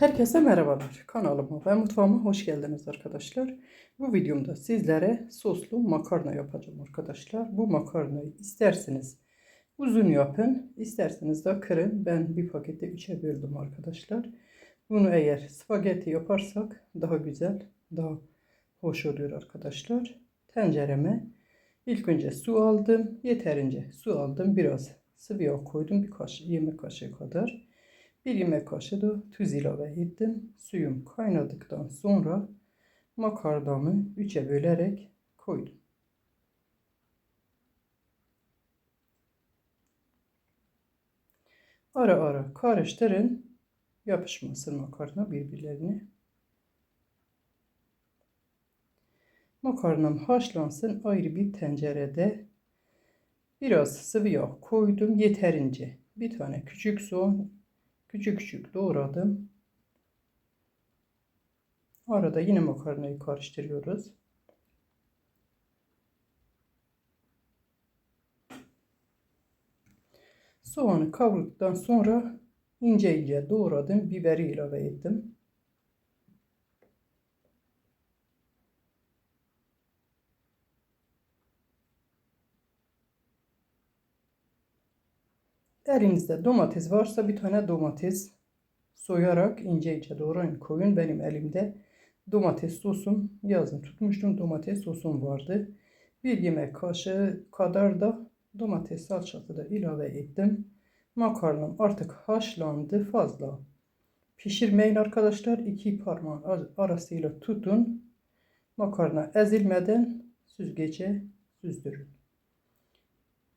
Herkese merhabalar. Kanalıma ve mutfağıma hoş geldiniz arkadaşlar. Bu videomda sizlere soslu makarna yapacağım arkadaşlar. Bu makarnayı isterseniz uzun yapın, isterseniz de kırın. Ben bir pakette üçe böldüm arkadaşlar. Bunu eğer spagetti yaparsak daha güzel, daha hoş oluyor arkadaşlar. Tencereme ilk önce su aldım. Yeterince su aldım. Biraz sıvı yağ koydum. Bir kaşık, yemek kaşığı kadar. Bir yemek kaşığı da tuz ilave ettim. Suyum kaynadıktan sonra makarnamı üçe bölerek koydum. Ara ara karıştırın. Yapışmasın makarna birbirlerine. Makarnam haşlansın ayrı bir tencerede biraz sıvı yağ koydum yeterince. Bir tane küçük soğan Küçük küçük doğradım. Arada yine makarnayı karıştırıyoruz. Soğanı kavurduktan sonra ince ince doğradım. Biberi ilave ettim. Elinizde domates varsa bir tane domates soyarak ince ince doğrayın koyun. Benim elimde domates sosum yazın tutmuştum domates sosum vardı. Bir yemek kaşığı kadar da domates salçası da ilave ettim. Makarnam artık haşlandı fazla. Pişirmeyin arkadaşlar. iki parmağın arasıyla tutun. Makarna ezilmeden süzgece süzdürün.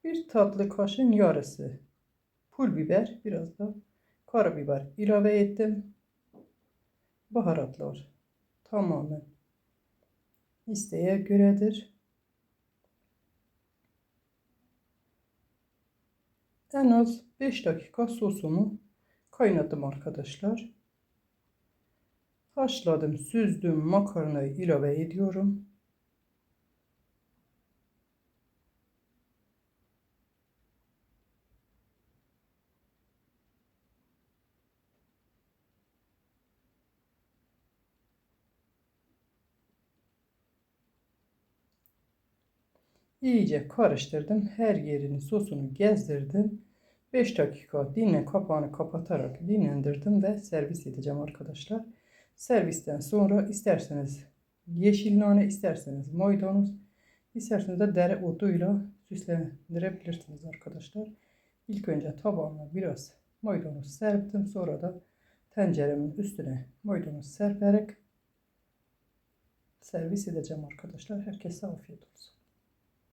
Bir tatlı kaşığın yarısı pul biber, biraz da karabiber ilave ettim. Baharatlar tamamen isteğe göredir. En az 5 dakika sosumu kaynattım arkadaşlar. Haşladım, süzdüm makarnayı ilave ediyorum. İyice karıştırdım. Her yerini sosunu gezdirdim. 5 dakika dinle kapağını kapatarak dinlendirdim ve servis edeceğim arkadaşlar. Servisten sonra isterseniz yeşil nane, isterseniz maydanoz, isterseniz de dere otuyla süslendirebilirsiniz arkadaşlar. İlk önce tabağıma biraz maydanoz serptim. Sonra da tenceremin üstüne maydanoz serperek servis edeceğim arkadaşlar. Herkese afiyet olsun.